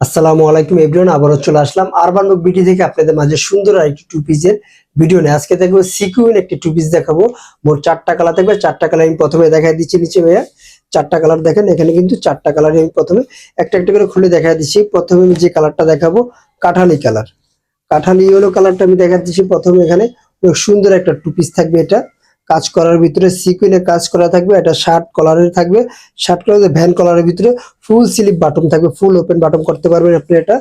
আসসালামু আলাইকুম এভরিওয়ান, আবারও চলে আসলাম আরবান বুক বিটি থেকে আপনাদের মাঝে সুন্দর আরেকটি টু পিসের ভিডিও নিয়ে। আজকে দেখব সিকুইন একটি টু পিস দেখাবো। মোট চারটা কালার থাকবে চারটা কালার আমি প্রথমে দেখাই দিচ্ছি নিচে ভাইয়া। চারটা কালার দেখেন, এখানে কিন্তু চারটা কালার আমি প্রথমে একটা একটা করে খুলে দেখা দিচ্ছি। প্রথমে আমি যে কালারটা দেখাবো, কাঠালি কালার কাঠালি ইয়েলো কালারটা আমি দেখা দিচ্ছি প্রথমে এখানে। সুন্দর একটা টু পিস থাকবে এটা। কাজ করার ভিতরে সিকুইনে কাজ করা থাকবে এটা শার্ট কলারের থাকবে। শার্ট কলারের ভ্যান কলারের ভিতরে ফুল স্লিপ বাটন থাকবে ফুল ওপেন বাটন করতে পারবেন আপনি এটা।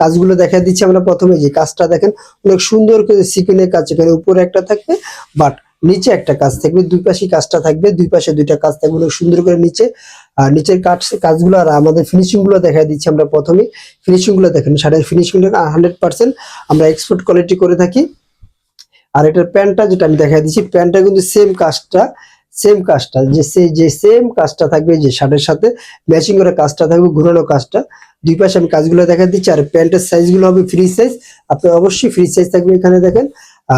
কাজগুলো দেখা দিচ্ছি আমরা প্রথমে, যে কাজটা দেখেন, অনেক সুন্দর করে সিকুইনের কাজ, এখানে উপরে একটা থাকবে বাট নিচে একটা কাজ থাকবে, দুই পাশে কাজটা থাকবে, দুই পাশে দুইটা কাজ থাকবে, অনেক সুন্দর করে নিচে। আর নিচের কাজ, কাজগুলো আর আমাদের ফিনিশিংগুলো দেখা দিচ্ছি আমরা প্রথমে। ফিনিশিংগুলো দেখেন, শাড়ির ফিনিশিং হান্ড্রেড পার্সেন্ট আমরা এক্সপোর্ট কোয়ালিটি করে থাকি। আর এটার প্যান্টটা যেটা আমি দেখা দিচ্ছি, প্যান্টটা কিন্তু সেম কাজটা সেম কাজটা, যে যে সেম কাজটা থাকবে, যে শার্টের সাথে ম্যাচিং করে কাজটা থাকবে, ঘুরানো কাজটা। দুই পাশে আমি কাজগুলো দেখা দিচ্ছি, আর প্যান্টের সাইজগুলো হবে ফ্রি সাইজ আপনি অবশ্যই ফ্রি সাইজ থাকবে এখানে দেখেন।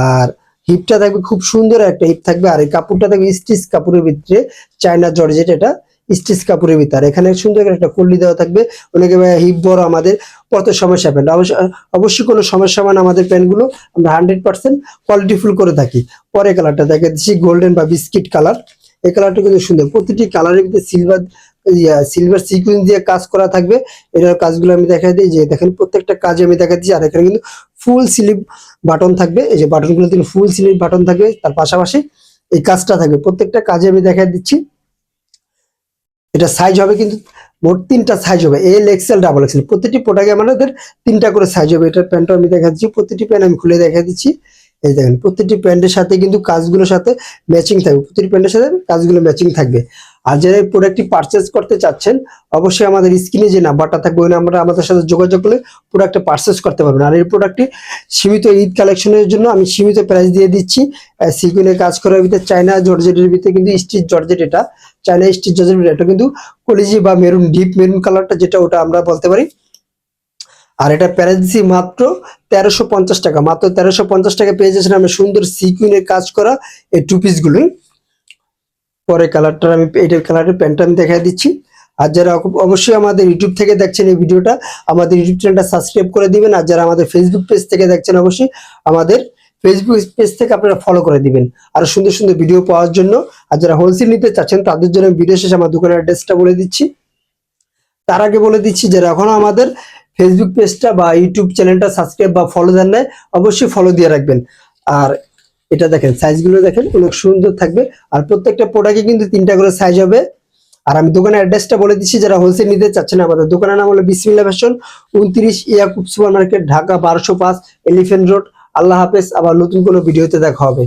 আর হিপটা থাকবে খুব সুন্দর একটা হিপ থাকবে, আর এই কাপড়টা থাকবে স্টিচ কাপড়ের ভিতরে, চায়না জর্জেট এটা। স্টিচ কাপড়ের ভিতরে। এখানে সুন্দর একটা কল্লি দেওয়া থাকবে। অনেকে হিপ বড় আমাদের কত সমস্যা প্যান্ট অবশ্যই কোনো সমস্যা মানে আমাদের প্যান্টগুলো আমরা হান্ড্রেড পার্সেন্ট কোয়ালিটিফুল করে থাকি। পরে কালারটা দেখা দিচ্ছি গোল্ডেন বা বিস্কিট কালার এই কালারটা কিন্তু সুন্দর। প্রতিটি কালারের ভিতরে সিলভার সিলভার সিকুয়েন্স দিয়ে কাজ করা থাকবে। এটার কাজগুলো আমি দেখা দিই। যে দেখেন, প্রত্যেকটা কাজে আমি দেখা দিচ্ছি। আর এখানে কিন্তু ফুল স্লিপ বাটন থাকবে। এই যে বাটনগুলো কিন্তু ফুল স্লিপ বাটন থাকবে। তার পাশাপাশি এই কাজটা থাকবে। প্রত্যেকটা কাজে আমি দেখা দিচ্ছি। এটা সাইজ হবে কিন্তু মোট তিনটা সাইজ হবে। এল এক্সেল ডাবল এক্সেল প্রতিটি প্রোডাক্টে আমাদের তিনটা করে সাইজ হবে। এটার প্যান্টও আমি দেখা দিচ্ছি, প্রতিটি প্যান্ট আমি খুলে দেখা দিচ্ছি। এই দেখেন, প্রতিটি প্যান্টের সাথে কিন্তু কাজগুলোর সাথে ম্যাচিং থাকবে। প্রতিটি প্যান্টের সাথে কাজগুলো ম্যাচিং থাকবে। আর প্রোডাক্টটি পারচেজ করতে চাচ্ছেন, অবশ্যই আমাদের স্ক্রিনে যে নাম্বারটা থাকবে, ওই নাম্বারে আমাদের সাথে যোগাযোগ করলে প্রোডাক্টটা পারচেজ করতে পারবেন। আর এই প্রোডাক্টটি সীমিত ঈদ কালেকশনের জন্য আমি সীমিত প্রাইস দিয়ে দিচ্ছি। সিকুইনে কাজ করার ভিতরে চায়না জর্জেটের ভিতরে কিন্তু স্টিচ জর্জেট এটা। চায়না স্টিচ জর্জেট এটা কিন্তু কলিজি বা মেরুন ডিপ মেরুন কালারটা যেটা ওটা আমরা বলতে পারি। আর এটা দিচ্ছি মাত্র তেরোশো টাকা। মাত্র তেরোশো টাকা পেয়ে যাচ্ছেন আমি সুন্দর সিকুইনের কাজ করা এই টু পিসগুলি পরে কালারটা আমি এইটার কালারের প্যান্টটা আমি দেখা দিচ্ছি। আর যারা অবশ্যই আমাদের ইউটিউব থেকে দেখছেন এই ভিডিওটা, আমাদের ইউটিউব চ্যানেলটা সাবস্ক্রাইব করে দিবেন। আর যারা আমাদের ফেসবুক পেজ থেকে দেখছেন অবশ্যই আমাদের ফেসবুক পেজ থেকে আপনারা ফলো করে দিবেন। আর সুন্দর সুন্দর ভিডিও পাওয়ার জন্য। আর যারা হোলসেল নিতে চাচ্ছেন, তাদের জন্য ভিডিও শেষে আমার দোকানের অ্যাড্রেসটা বলে দিচ্ছি। তার আগে বলে দিচ্ছি, যারা এখনও আমাদের ফেসবুক পেজটা বা ইউটিউব চ্যানেলটা সাবস্ক্রাইব বা ফলো দেন নাই, অবশ্যই ফলো দিয়ে রাখবেন। আর এটা দেখেন সাইজগুলো দেখেন, অনেক সুন্দর থাকবে। আর প্রত্যেকটা প্রোডাক্টে কিন্তু তিনটা করে সাইজ হবে। আর আমি দোকানের অ্যাড্রেসটা বলে দিচ্ছি, যারা হোলসেল নিতে চাচ্ছেন আমাদের দোকানের নাম হলো বিসমিল্লা ফ্যাশন উনত্রিশ ইয়াকুব সুপার মার্কেট ঢাকা বারোশো পাঁচ এলিফেন্ট রোড আল্লাহ হাফেজ, আবার নতুন কোনো ভিডিওতে দেখা হবে।